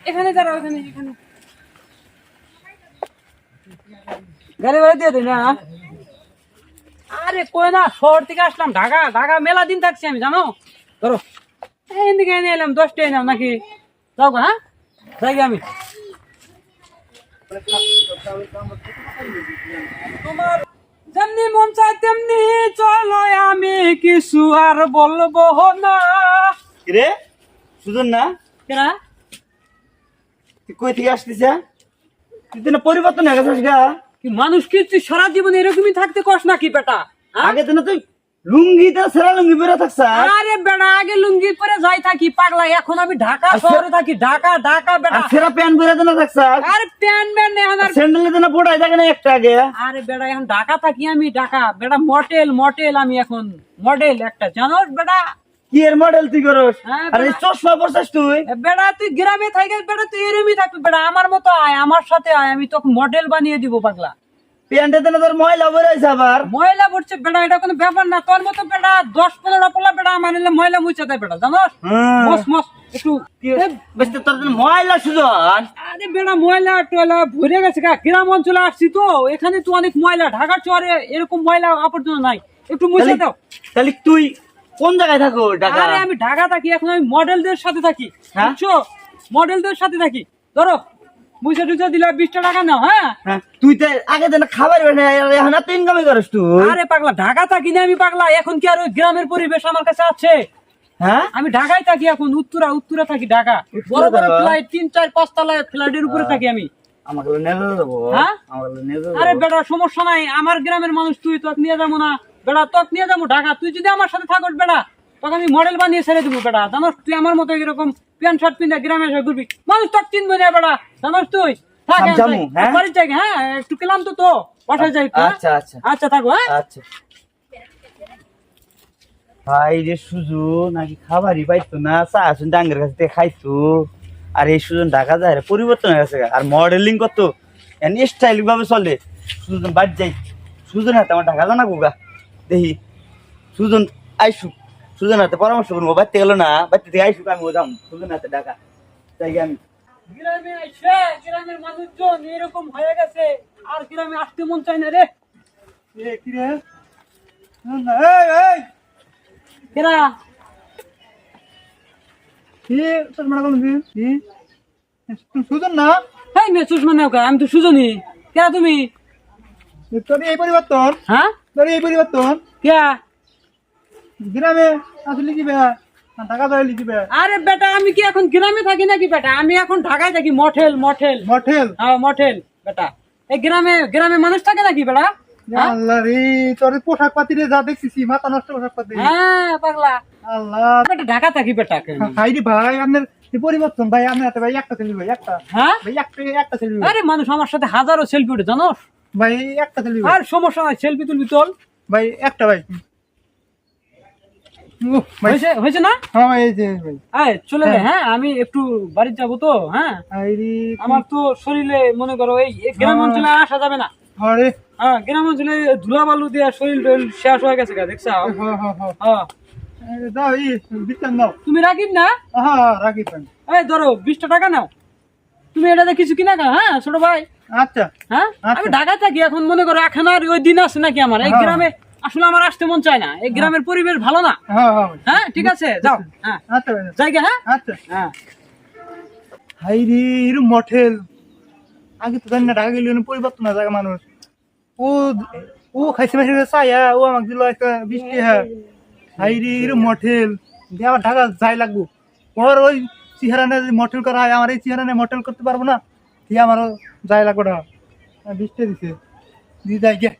এখানে দাঁড়াও এখানে এখানে। গাড়ি ভাড়া দিয়ে দিই না? আরে কই না শহর থেকে আসলাম ঢাকা। ঢাকা মেলা দিন থাকছি আমি জানো? ধরো। এদিকে এনে এলাম দশটা এলাম নাকি? যাও হ্যাঁ? যাই আমি। তোমার যেমনি মন চাই তেমনি চলো আমি কিছু আর বলব না। রে সুজন না? কেনা কই থেকে আসতিস হ্যাঁ? তুই তো পরিবর্তন হয়ে গেছিস গা। কি মানুষ কি তুই সারা জীবন এরকমই থাকতে কস নাকি বেটা হ্যাঁ? আগে তো না তুই লুঙ্গিতে সেরা লুঙ্গি পরে থাকছ আরে বেটা আগে লুঙ্গি পরে যাই থাকি পাগলা এখন আমি ঢাকা। শহরে থাকি ঢাকা ঢাকা বেটা। সেরা প্যান্ট পরে তো না থাকছ আরে প্যান নেই আমার। স্যান্ডেল তো না পড়াই থাকে না একটা আগে আরে বেটা এখন ঢাকা থাকি আমি ঢাকা। বেটা মডেল মডেল আমি এখন। মডেল একটা। জানোস বেটা কি এর মডেল তুই করস? হ্যাঁ, আর চশমা পরছিস তুই? বেটা তুই গ্রামে থাকিস বেটা তুই এরমই থাকবি। বেটা আমার মতো আয় আমার সাথে আয় আমি তোকে মডেল বানিয়ে দিব পাগলা। প্যান্টে তোর ময়লা পরে আছে আবার। ময়লা পড়ছে বেটা এটা কোনো ব্যাপার না। তোর মতো বেটা দশ পনেরো পোলা বেটা আমার নিলে ময়লা মুছে দেয় বেটা জানোস? হ্যাঁ। মস মস একটু বেশ তোর ময়লা সুজন। আরে বেটা ময়লা টয়লা ভরে গেছে গা। গ্রাম অঞ্চলে আসছি তো এখানে তো অনেক ময়লা ঢাকা শহরে এরকম ময়লা আবর্জনা নাই। একটু মুছে দাও। তাহলে তুই কোন জায়গায় থাকো ঢাকা? আরে আমি ঢাকা থাকি এখন আমি মডেলদের সাথে থাকি হ্যাঁ? বুঝছ? মডেলদের সাথে থাকি। ধরো মুছে টুছে দিলে বিশটা টাকা নাও হ্যাঁ? হ্যাঁ, তুই তো আগে তো না খাবার এখন তো ইনকামই করস তুই। আরে পাগলা ঢাকা থাকি না আমি পাগলা এখন কি আর ওই গ্রামের পরিবেশ আমার কাছে আছে? হ্যাঁ? আমি ঢাকায় থাকি এখন উত্তরা উত্তরা থাকি ঢাকা। বড় বড় ফ্লাইট তিন চার পাঁচ তলায় ফ্লাইটের উপরে থাকি আমি। আমাকে নিয়ে যাব। হ্যাঁ? আমাকে নিয়ে যাব। আরে বেটা সমস্যা নাই আমার গ্রামের মানুষ তুই তোকে নিয়ে যাব না। বেটা তোকে নিয়ে যাব ঢাকা। তুই যদি আমার সাথে থাকস বেটা তোকে আমি মডেল বানিয়ে ছেড়ে দেবো বেটা জানোস তুই আমার মতো এরকম প্যান্ট শার্ট পিন্ধে গ্রামে এসে ঘুরবি। মানুষ তোকে চিনবে না বেটা জানোস তুই? থাক হ্যাঁ? বাড়ির হ্যাঁ একটু ক্লান্ত তো বাসায় যাই? আচ্ছা আচ্ছা। আচ্ছা থাকো হ্যাঁ? আচ্ছা। ভাই রে সুজন নাকি খাবারই পাইতো না? চা আসুন ডাঙ্গের কাছ থেকে খাইতো আর এই সুজন ঢাকা যায় পরিবর্তন হয়ে গেছে আর মডেলিং কত? এন স্টাইলিং ভাবে চলে। সুজন বাদ যাই। সুজন হাতে আমার ঢাকা জানা গুগা দেখি সুজন আইসু সুজন হাতে পরামর্শ করব বাড়তে গেল না বাড়তে থেকে আইসুক আমি যাম সুজন হাতে ডাকা তাই আমি। গ্রামে এসে গ্রামের মানুষজন এরকম হয়ে গেছে আর গ্রামে আসতে মন চায় না রে। কি রে? এই এই! কেরা সুজন না? কা? আমি তো সুজনী কেরা তুমি? তোর এই পরিবর্তন। হ্যাঁ? তোর এই পরিবর্তন। কেয়া গ্রামে আসলে লিখিবে ঢাকা যায় লিখিবে আরে বেটা আমি কি এখন গ্রামে থাকি নাকি বেটা? আমি এখন ঢাকায় থাকি মঠেল মঠেল। মঠেল? হ্যাঁ মঠেল বেটা। এই গ্রামে গ্রামে মানুষ থাকে নাকি বেটা? হ্যাঁ? আল্লাহ রে তোর পোশাক পাতি রে যা দেখছিস মাথা নষ্ট পোশাক পাতি। হ্যাঁ পাগলা। আল্লাহ। বেটা ঢাকা থাকি বেটা ভাই রে ভাই আপনার পরিবর্তন ভাই আপনার হাতে ভাই একটা ভাই একটা। হ্যাঁ? ভাই একটা একটা আরে মানুষ আমার সাথে হাজারো সেলফি উঠে জানো ভাই একটা ভাই। আর সমস্যা নাই সেলফি তুলবি তোল। ভাই একটা ভাই। হয়েছে হয়েছে না? হ্যাঁ ভাই এই ভাই। আয় চলে যায় হ্যাঁ। আমি একটু বাড়ি যাব তো হ্যাঁ। আমার তো শরীরে মনে করো এই গ্রাম হ্যাঁ। অঞ্চলে আসা যাবে না। আরে হ্যাঁ গ্রাম অঞ্চলে ধুলা বালু দিয়ে শরীর টরীর শেষ হয়ে গেছে গা দেখছা? হ্যাঁ হ্যাঁ হ্যাঁ। হ্যাঁ। দাও এই বিস্তার নাও তুমি রাখিস না? হ্যাঁ রাখি এই ধরো বিশটা টাকা নাও। তুমি এটাতে কিছু কিনা খা হ্যাঁ ছোট ভাই? আচ্ছা। হ্যাঁ? আচ্ছা। আমি ঢাকা থাকি এখন মনে করো এখন আর ওই দিন আছে নাকি আমার? এই হ্যাঁ। গ্রামে আসলে আমার আসতে মন চায় না। এই গ্রামের পরিবেশ ভালো না। হ্যাঁ হ্যাঁ ভাই। হ্যাঁ ঠিক আছে যাও। হ্যাঁ। আচ্ছা হ্যাঁ? আচ্ছা। হ্যাঁ। হাই রে এরম মঠেল। আগে তো জানি না ঢাকা গেলে পরিবর্তন না জায়গা মানুষ। ও ও খাইছে মাসে চাইয়া ও আমাকে দিল একটা বৃষ্টি হ্যাঁ। হাই রে এরম মঠেল। দিয়ে আবার ঢাকা যাই লাগবো। ওর ওই চেহারানে যদি মঠেল করা হয়, আমার এই চেহারানে মঠেল করতে পারব না? দিয়ে আমারও যায় লাগবো না। বৃষ্টি দিছে। দিয়ে যাই গে।